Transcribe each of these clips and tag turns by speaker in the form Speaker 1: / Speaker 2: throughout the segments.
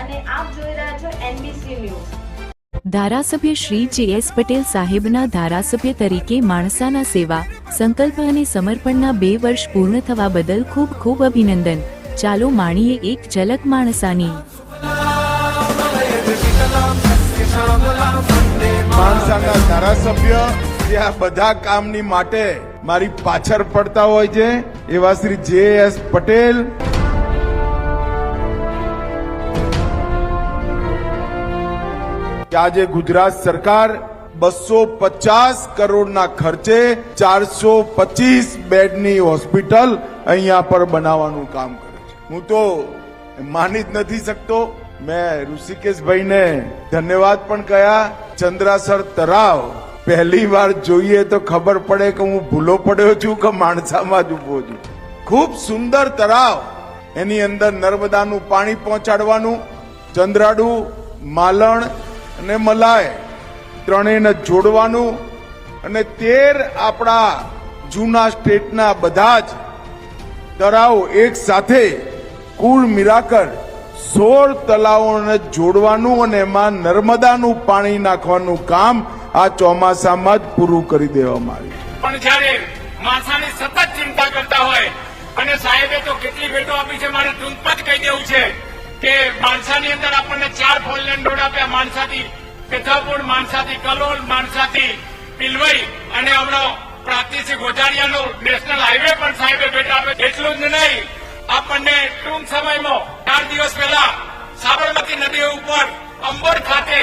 Speaker 1: અને આપ જોઈ રહ્યા છો એનબીસી ન્યૂઝ
Speaker 2: ધારાસભ્ય શ્રી જે એસ પટેલ સાહેબના ધારાસભ્ય તરીકે માણસાના સેવા સંકલ્પ અને સમર્પણના બે વર્ષ પૂર્ણ થવા બદલ ખૂબ ખૂબ અભિનંદન. ચાલો માણીએ એક ઝલક માણસાની.
Speaker 3: માણસાના ધારાસભ્ય જે આ બધા કામની માટે મારી પાછળ પડતા હોય છે એવા શ્રી જે એસ પટેલ આજે ગુજરાત સરકાર બસો પચાસ કરોડના ખર્ચે ચારસો પચીસ બેડની હોસ્પિટલ અહીંયા પર બનાવવાનું કામ કરે છે. હું તો માની જ નથી શકતો. મેં ઋષિકેશભાઈને ધન્યવાદ પણ કહ્યા ચંદ્રાસર તરાવ, પહેલી વાર જોઈએ તો ખબર પડે કે હું ભૂલો પડ્યો છું કે માણસામાં જ ઊભો છું. ખૂબ સુંદર તરાવ. એની અંદર નર્મદાનું પાણી પહોંચાડવાનું. ચંદ્રાડુ, માલણ અને મલાય ત્રણેયને જોડવાનું અને તેર આપણા જૂના સ્ટેટના બધા જ તળાવ એક સાથે કુલ મિરાકર સોળ તળાવોને જોડવાનું અને એમાં નર્મદાનું પાણી નાખવાનું કામ આ ચોમાસામાં જ પૂરું કરી દેવામાં આવ્યું
Speaker 4: પણ જયારે માણસાની સતત ચિંતા કરતા હોય, અને સાહેબે તો કેટલી ભેટો આપી છે, મારે ટૂંકમાં જ કહી દેવું છે. કે માણસાની અંદર આપણને ચાર ફોર લેન રોડ આપ્યા. માણસાથી પેથાપુર, માણસાથી કલોલ, માણસાથી પિલવઈ અને હમણાં પ્રાંતિસિંહ ગોજારિયાનો નેશનલ હાઈવે પણ સાહેબે ભેટ આપે. એટલું જ નહીં, આપણને ટૂંક સમયમાં ચાર દિવસ પહેલા સાબરમતી નદી ઉપર અંબર ખાતે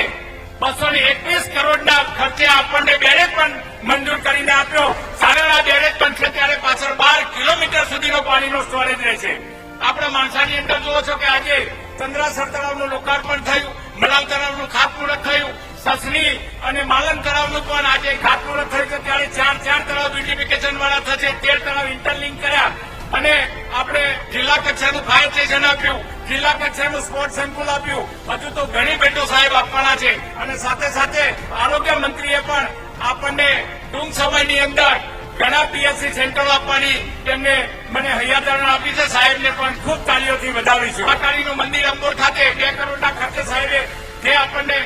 Speaker 4: બસો ને એકવીસ કરોડના ખર્ચે આપણને બેરેજ પણ મંજૂર કરીને આપ્યો. સારા બેરેજ પણ છે ત્યારે પાછળ બાર કિલોમીટર સુધીનો પાણીનો સ્ટોરેજ રહેશે આપણે માણસાની અંદર જુઓ છો કે આજે ચંદ્રાસર તળાવનું લોકાર્પણ થયું મલાવ તળાવનું ખાતમુહૂર્ત થયું સસની અને માલન તળાવનું પણ આજે ખાતમુહૂર્ત થયું છે. ત્યારે ચાર ચાર તળાવ બ્યુટીફિકેશન વાળા થશે, તેર તળાવ ઇન્ટરલિંક કર્યા. અને આપણે જિલ્લા કક્ષાનું ફાયર સ્ટેશન આપ્યું, જિલ્લા કક્ષાનું સ્પોર્ટ સંકુલ આપ્યું. હજુ તો ઘણી ભેટો સાહેબ આપવાના છે. અને સાથે સાથે આરોગ્ય મંત્રીએ પણ આપણને ટૂંક સમયની અંદર ઘણા પીએસસી સેન્ટરો આપવાની તેમને મને હૈયાદારણ આપી છે. સાહેબને પણ ખૂબ તાલીઓથી વધાવીશું મહાકાળીનું મંદિર અંબોર ખાતે બે કરોડના ખર્ચે સાહેબે જે આપણને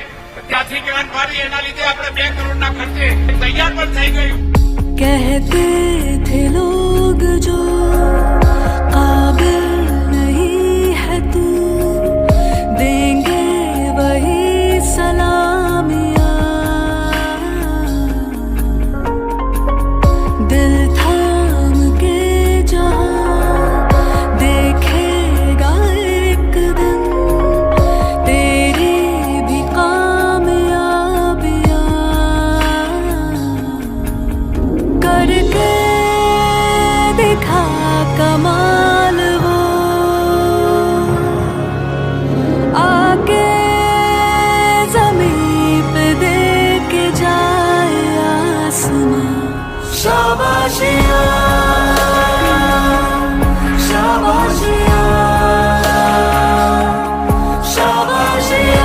Speaker 4: ત્યાંથી ગ્રાન્ટ મારી એના લીધે આપણે બે કરોડના ખર્ચે તૈયાર પણ થઈ ગયું.
Speaker 5: देखा कमाल वो आके जमीन पे दे के जाए आसमां शाबाशिया शाबाशिया शाबाशिया